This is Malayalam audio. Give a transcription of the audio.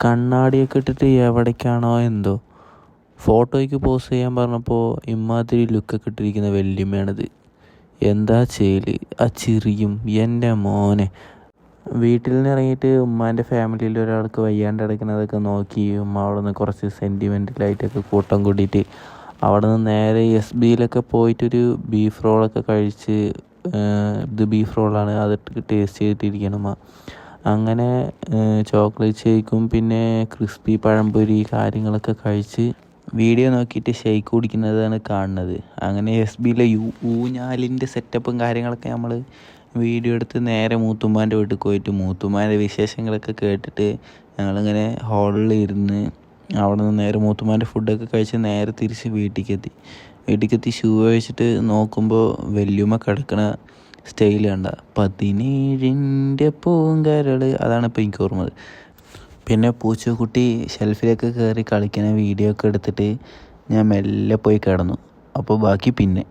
കണ്ണാടിയൊക്കെ ഇട്ടിട്ട് എവിടേക്കാണോ എന്തോ. ഫോട്ടോയ്ക്ക് പോസ് ചെയ്യാൻ പറഞ്ഞപ്പോൾ ഇമ്മാതിരി ലുക്കൊക്കെ ഇട്ടിരിക്കുന്ന വല്യമ്മയാണിത്. എന്താ ചെയ്യൽ? ആ ചിറിയും എന്റെ മോനെ. വീട്ടിൽ നിന്ന് ഇറങ്ങിയിട്ട് ഉമ്മാന്റെ ഫാമിലിയിൽ ഒരാൾക്ക് വയ്യാണ്ട് കിടക്കുന്നതൊക്കെ നോക്കി ഉമ്മ അവിടെ നിന്ന് കുറച്ച് സെന്റിമെന്റലായിട്ടൊക്കെ കൂട്ടം കൂട്ടിയിട്ട് അവിടെ നിന്ന് നേരെ എസ് ബിയിലൊക്കെ പോയിട്ടൊരു ബീഫ് റോളൊക്കെ കഴിച്ച് ഇത് ബീഫ് റോളാണ് അതിട്ട് ടേസ്റ്റ് ചെയ്തിട്ടിരിക്കണം ഉമ്മ. അങ്ങനെ ചോക്ലേറ്റ് ഷേക്കും പിന്നെ ക്രിസ്പി പഴംപൊരി കാര്യങ്ങളൊക്കെ കഴിച്ച് വീഡിയോ നോക്കിയിട്ട് ഷേക്ക് കുടിക്കുന്നതാണ് കാണുന്നത്. അങ്ങനെ എസ് ബിയിലെ യു ഊഞ്ഞാലിന്റെ സെറ്റപ്പും കാര്യങ്ങളൊക്കെ നമ്മൾ വീഡിയോ എടുത്ത് നേരെ മൂത്തുമ്മാന്റെ വീട്ടിൽ പോയിട്ട് മൂത്തുമ്മാന്റെ വിശേഷങ്ങളൊക്കെ കേട്ടിട്ട് ഞങ്ങളിങ്ങനെ ഹാളിൽ ഇരുന്ന് അവിടെ നിന്ന് നേരെ മൂത്തുമ്മാന്റെ ഫുഡൊക്കെ കഴിച്ച് നേരെ തിരിച്ച് വീട്ടിലേക്ക് എത്തി വീട്ടിലേക്ക് എത്തി ഷൂ വെച്ചിട്ട് നോക്കുമ്പോൾ വല്യമ്മ കിടക്കണ സ്റ്റൈൽ കണ്ട പതിനേഴിന്റെ പൂങ്കരൾ അതാണ് ഇപ്പോൾ എനിക്ക് ഓർമ്മത് പിന്നെ പൂച്ചക്കുട്ടി ഷെൽഫിലൊക്കെ കയറി കളിക്കുന്ന വീഡിയോ ഒക്കെ എടുത്തിട്ട് ഞാൻ മെല്ലെ പോയി കിടന്നു. അപ്പോൾ ബാക്കി പിന്നെ